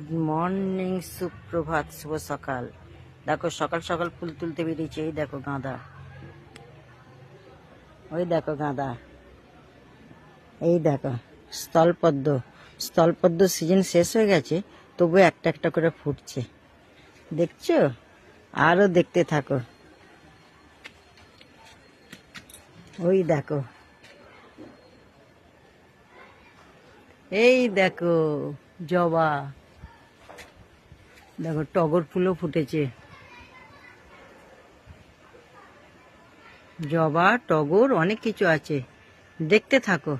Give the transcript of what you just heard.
Good morning সুপ্রভাত শুভ সকাল। দেখো, সকাল সকাল ফুল তুলতে বেরিয়েছে। এই দেখো গাঁদা। ওই দেখো গাঁদা। এই দেখো, স্থলপদ্ম। স্থলপদ্ম সিজন শেষ হয়ে গেছে, তবু একটা একটা করে ফুটছে। দেখছ? আরও দেখতে থাকো। ওই দেখো। এই দেখো, জবা। দেখো টগর ফুলও ফুটেছে। জবা টগর অনেক কিছু আছে। দেখতে থাকো।